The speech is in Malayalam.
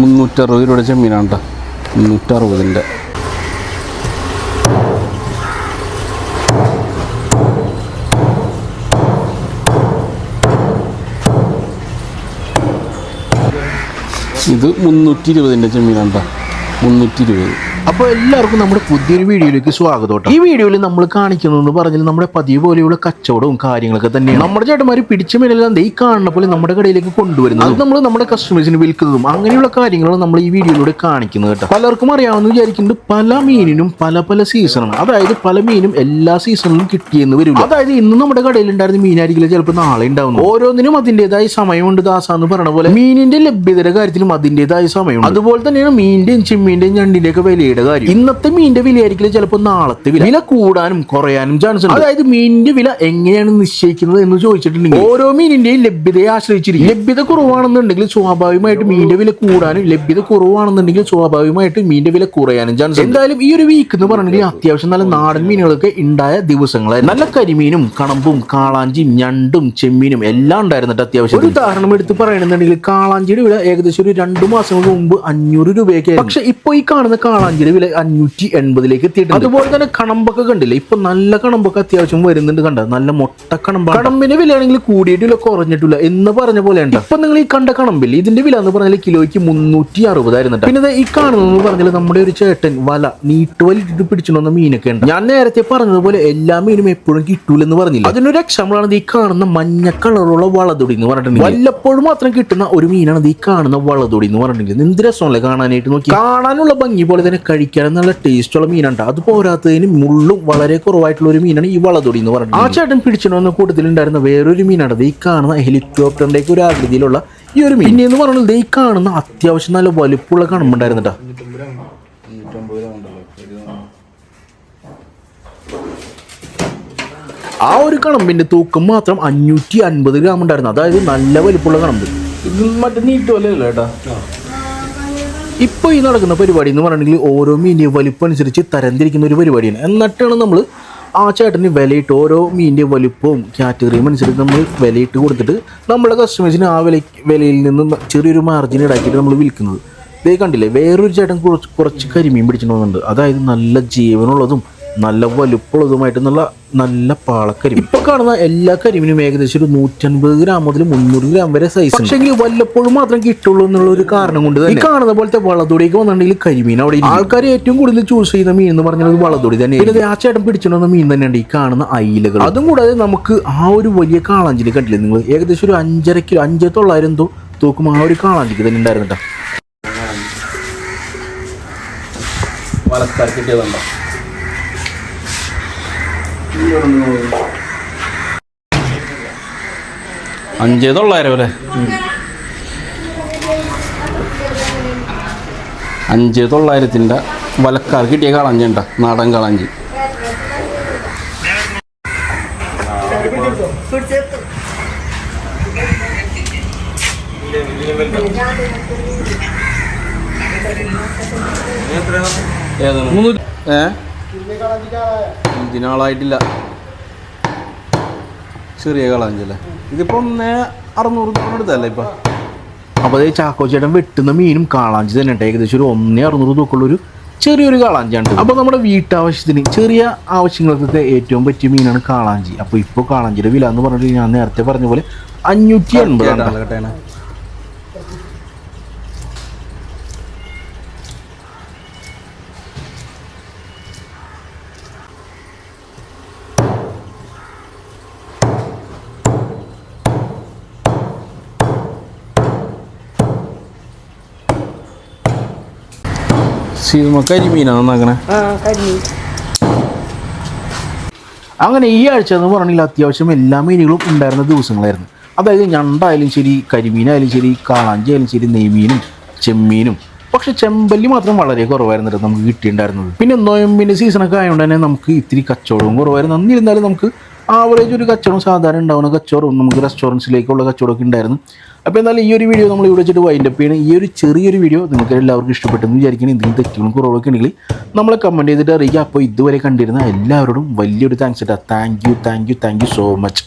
മുന്നൂറ്ററുപത് രൂപയുടെ ചെമ്മീനാണ് കേട്ടോ മുന്നൂറ്ററുപതിന്റെ. ഇത് മുന്നൂറ്റി ഇരുപതിന്റെ ചെമ്മീനാണ് കേട്ടോ മുന്നൂറ്റി ഇരുപത് അപ്പോൾ എല്ലാവർക്കും നമ്മുടെ പുതിയൊരു വീഡിയോയിലേക്ക് സ്വാഗതം ഈ വീഡിയോയിൽ നമ്മൾ കാണിക്കുന്നതെന്ന് പറഞ്ഞാൽ നമ്മുടെ പതിവ് പോലെയുള്ള കച്ചവടവും കാര്യങ്ങളൊക്കെ തന്നെയാണ്. നമ്മുടെ ചേട്ടന്മാർ പിടിച്ച മേലെല്ലാം ഈ കാണുന്ന പോലെ നമ്മുടെ കടയിലേക്ക് കൊണ്ടുവരുന്നത്. അത് നമ്മൾ നമ്മുടെ കസ്റ്റമേഴ്സിന് വിൽക്കുന്നതും അങ്ങനെയുള്ള കാര്യങ്ങളാണ് നമ്മൾ ഈ വീഡിയോയിലൂടെ കാണിക്കുന്നത് കേട്ടോ. പലർക്കും അറിയാമെന്ന് വിചാരിക്കുന്നുണ്ട് പല മീനിനും പല പല സീസണാണ് അതായത് പല മീനും എല്ലാ സീസണിലും കിട്ടിയെന്ന് വരില്ല. അതായത് ഇന്ന് നമ്മുടെ കടയിൽ ഉണ്ടായിരുന്ന മീനായിരിക്കില്ല ചിലപ്പോൾ നാളെ ഉണ്ടാവുന്നു. ഓരോന്നിനും അതിന്റെതായ സമയമുണ്ട് ദാസ എന്ന് പറഞ്ഞ പോലെ. മീനിന്റെ ലഭ്യതയുടെ കാര്യത്തിലും അതിന്റെതായ സമയമുണ്ട്. അതുപോലെ തന്നെയാണ് മീനിന്റെയും ചെമ്മീന്റെയും ഞണ്ടിന്റെ ഒക്കെ വിലയുടെ കാര്യം. ഇന്നത്തെ മീനിന്റെ വിലയായിരിക്കില്ല ചിലപ്പോൾ നാളത്തെ വില. വില കൂടാനും കുറയാനും ചാൻസ് ഉണ്ട്. അതായത് മീനിന്റെ വില എങ്ങനെയാണ് നിശ്ചയിക്കുന്നത് എന്ന് ചോദിച്ചിട്ടുണ്ടെങ്കിൽ ഓരോ മീനിന്റെയും ലഭ്യതയെ ആശ്രയിച്ചിരിക്കും. ലഭ്യത കുറവാണെന്നുണ്ടെങ്കിൽ സ്വാഭാവികമായിട്ട് മീനിന്റെ വില കൂടാനും ലഭ്യത കുറവാണെന്നുണ്ടെങ്കിൽ സ്വാഭാവികമായിട്ട് മീനിന്റെ വില കുറയാനും ചാൻസ് എന്തായാലും ഈ ഒരു വീക്ക് എന്ന് പറഞ്ഞിട്ടുണ്ടെങ്കിൽ അത്യാവശ്യം നല്ല നാടൻ മീനുകളൊക്കെ ഉണ്ടായ ദിവസങ്ങളായിരുന്നു. നല്ല കരിമീനും കണമ്പും കാളാഞ്ചിയും ഞണ്ടും ചെമ്മീനും എല്ലാം ഉണ്ടായിരുന്നിട്ട് അത്യാവശ്യം ഒരു ഉദാഹരണം എടുത്ത് പറയണമെന്നുണ്ടെങ്കിൽ കാളാഞ്ചിയുടെ വില ഏകദേശം ഒരു രണ്ടു മാസങ്ങൾക്ക് മുമ്പ് അഞ്ഞൂറ് രൂപയൊക്കെ പക്ഷെ ഇപ്പൊ ഈ കാണുന്ന കാളാഞ്ചിയുടെ വില അഞ്ഞൂറ്റി എൺപതിലേക്ക് എത്തിയിട്ടുണ്ട്. അതുപോലെ തന്നെ കണമ്പൊക്കെ കണ്ടില്ലേ? ഇപ്പൊ നല്ല കണമ്പൊക്കെ അത്യാവശ്യം വരുന്നുണ്ട് കണ്ട? നല്ല മൊട്ട കണമ്പ കണമ്പിന്റെ വിലയാണെങ്കിൽ കൂടിയിട്ടില്ല കുറഞ്ഞിട്ടില്ല എന്ന് പറഞ്ഞ പോലെ ഉണ്ട്. ഇപ്പൊ നിങ്ങൾ ഈ കണ്ട കണമ്പില്ല ഇതിന്റെ വില എന്ന് പറഞ്ഞാൽ കിലോയ്ക്ക് മുന്നൂറ്റി അറുപതായിരുന്നു പിന്നെ ഈ കാണുന്നതെന്ന് പറഞ്ഞാൽ നമ്മുടെ ഒരു ചേട്ടൻ വല നീട്ടുവലിട്ട് പിടിച്ചിട്ടുന്ന മീനൊക്കെ ഉണ്ട്. ഞാൻ നേരത്തെ പറഞ്ഞതുപോലെ എല്ലാ മീനും എപ്പോഴും കിട്ടൂലെന്ന് പറഞ്ഞില്ല? അതിനൊരു എക്സാമ്പിളാണ് ഈ കാണുന്ന മഞ്ഞ കളറുള്ള വളതൊടി എന്ന് പറഞ്ഞിട്ടുണ്ടെങ്കിൽ. വല്ലപ്പോഴും മാത്രം കിട്ടുന്ന ഒരു മീനാണ് ഈ കാണുന്ന വളതൊടി എന്ന് പറഞ്ഞിട്ടുണ്ടെങ്കിൽ. എന്ത് രസമല്ലേ കാണാനായിട്ട് നോക്കി കാണാനുള്ള ഭംഗി പോലെ തന്നെ കഴിക്കാനും നല്ല ടേസ്റ്റുള്ള മീനുണ്ട് അത് പോരാത്തതിന് മുള്ളും വളരെ കുറവായിട്ടുള്ള ഒരു മീനാണ് ഈ വളതൊടി എന്ന് പറഞ്ഞത് ആ ചേട്ടൻ പിടിച്ചിട്ടുണ്ടെന്ന കൂട്ടത്തിലുണ്ടായിരുന്ന വേറൊരു മീനാണ് ദേ ഈ കാണുന്ന ഹെലികോപ്റ്ററിന്റെയൊക്കെ ഒരു ആകൃതിയിലുള്ള ഈ ഒരു മീൻ. എന്ന് പറഞ്ഞത് ഈ കാണുന്ന അത്യാവശ്യം നല്ല വലുപ്പമുള്ള കണമ്പുണ്ടായിരുന്നിട്ടാ ആ ഒരു കണമ്പിന്റെ തൂക്കം മാത്രം അഞ്ഞൂറ്റി അൻപത് ഗ്രാം ഉണ്ടായിരുന്നു. അതായത് നല്ല വലിപ്പമുള്ള കണമ്പ്. ഇത് മറ്റേ നീറ്റ് പോലെ അല്ല കേട്ടോ ഇപ്പോൾ ഈ നടക്കുന്ന പരിപാടി എന്ന് പറഞ്ഞിട്ടുണ്ടെങ്കിൽ ഓരോ മീനിന്റെ വലിപ്പം അനുസരിച്ച് തരംതിരിക്കുന്ന ഒരു പരിപാടിയാണ്. എന്നിട്ടാണ് നമ്മൾ ആ ചേട്ടന് വിലയിട്ട് ഓരോ മീനിന്റെ വലുപ്പവും കാറ്റഗറിയും അനുസരിച്ച് നമ്മൾ വിലയിട്ട് കൊടുത്തിട്ട് നമ്മുടെ കസ്റ്റമേഴ്സിന് ആ വില വിലയിൽ നിന്ന് ചെറിയൊരു മാർജിൻ ഇടാക്കിയിട്ട് നമ്മൾ വിൽക്കുന്നത്. ഇതേ കണ്ടില്ലേ വേറൊരു ചേട്ടൻ കുറച്ച് കുറച്ച് കരിമീൻ പിടിച്ചിട്ടുണ്ടെന്നുണ്ട്. അതായത് നല്ല ജീവനുള്ളതും നല്ല വലുപ്പമുള്ളതുമായിട്ട് നല്ല നല്ല പാളക്കരിമീൻ. ഇപ്പൊ കാണുന്ന എല്ലാ കരിമീനും ഏകദേശം ഒരു നൂറ്റൻപത് ഗ്രാം മുതൽ മുന്നൂറ് ഗ്രാം വരെ സൈസ് പക്ഷെങ്കിൽ വല്ലപ്പോഴും മാത്രം കിട്ടുള്ളൂ എന്നുള്ള ഒരു കാരണം കൊണ്ട് ഈ കാണുന്ന പോലത്തെ വളതൊടിയൊക്കെ വന്നിട്ടുണ്ടെങ്കിൽ കരിമീൻ അവിടെ ആൾക്കാർ ഏറ്റവും കൂടുതൽ ചൂസ് ചെയ്യുന്ന മീൻ എന്ന് പറഞ്ഞത് വളതൊടി തന്നെ പിന്നെ ആ ചേട്ടൻ പിടിച്ചിട്ടുള്ള മീൻ തന്നെയുണ്ട് ഈ കാണുന്ന അയിലകൾ. അതും കൂടാതെ നമുക്ക് ആ ഒരു വലിയ കാളാഞ്ചിലി കണ്ടില്ലേ നിങ്ങൾ? ഏകദേശം ഒരു അഞ്ചര കിലോ അഞ്ചേ തൊള്ളായിരം എന്തോ തൂക്കും ആ ഒരു കാളാഞ്ചിക്ക് തന്നെ ഉണ്ടായിരുന്നു കേട്ടോ കിട്ടിയതുണ്ടോ അഞ്ചേ തൊള്ളായിരം അല്ലേ? അഞ്ച് തൊള്ളായിരത്തിന്റെ വലക്കാർ കിട്ടിയ കളഞ്ചി ഉണ്ട നാടൻ കളഞ്ചി. ഏതാണ്? ഏ? ഇതിനാളായിട്ടില്ല. ചെറിയ കളഞ്ചല്ലേ? ഇതിപ്പം അറുന്നൂറ് എടുത്തല്ലേ ഇപ്പൊ? അപ്പോൾ അതേ ചാക്കോച്ചേട്ടൻ വെട്ടുന്ന മീനും കാളാഞ്ചി തന്നെ ഉണ്ട് ഏകദേശം ഒരു ഒന്നേ അറുന്നൂറ് തൂക്കുള്ളൊരു ചെറിയൊരു കാളാഞ്ചിയാണ്. അപ്പോൾ നമ്മുടെ വീട്ടാവശ്യത്തിന് ചെറിയ ആവശ്യങ്ങൾക്കൊക്കെ ഏറ്റവും പറ്റിയ മീനാണ് കാളാഞ്ചി. അപ്പോൾ ഇപ്പോൾ കാളാഞ്ചിയുടെ വില എന്ന് പറഞ്ഞിട്ട് ഞാൻ നേരത്തെ പറഞ്ഞ പോലെ അഞ്ഞൂറ്റി കേട്ടേനെ സീമ കരിമീനാണ് നന്നാക്കണേ. അങ്ങനെ ഈ ആഴ്ച എന്ന് പറഞ്ഞാൽ അത്യാവശ്യം എല്ലാ മീനുകളും ഉണ്ടായിരുന്ന ദിവസങ്ങളായിരുന്നു. അതായത് ഞണ്ടായാലും ശരി കരിമീനായാലും ശരി കാളാഞ്ചി ആയാലും ശരി നെയ്മീനും ചെമ്മീനും. പക്ഷെ ചെമ്പല്ലി മാത്രം വളരെ കുറവായിരുന്നു നമുക്ക് കിട്ടിയിട്ടുണ്ടായിരുന്നത്. പിന്നെ നോയമ്പിന്റെ സീസണൊക്കെ ആയതുകൊണ്ട് തന്നെ നമുക്ക് ഇത്തിരി കച്ചവടവും കുറവായിരുന്നു. അന്നിരുന്നാലും നമുക്ക് ആവറേജ് ഒരു കച്ചവടം സാധാരണ ഉണ്ടാവുന്ന കച്ചവടം നമുക്ക് റെസ്റ്റോറന്റ്സിലേക്കുള്ള കച്ചവടമൊക്കെ ഉണ്ടായിരുന്നു. അപ്പോൾ എന്നാലും ഈ ഒരു വീഡിയോ നമ്മൾ ഇവിടെ വെച്ചിട്ട് വൈൻഡ് അപ്പ് ചെയ്യണം. ഈ ഒരു ചെറിയൊരു വീഡിയോ നിങ്ങൾക്ക് എല്ലാവർക്കും ഇഷ്ടപ്പെട്ടെന്ന് വിചാരിക്കണം എന്തെങ്കിലും തെറ്റുകളും കുറവൊക്കെ ഉണ്ടെങ്കിൽ നമ്മളെ കമന്റ് ചെയ്തിട്ട് അറിയിക്കുക. അപ്പോൾ ഇതുവരെ കണ്ടിരുന്ന എല്ലാവരോടും വലിയൊരു താങ്ക്സ് ഇട്ടാ. Thank you thank you thank you so much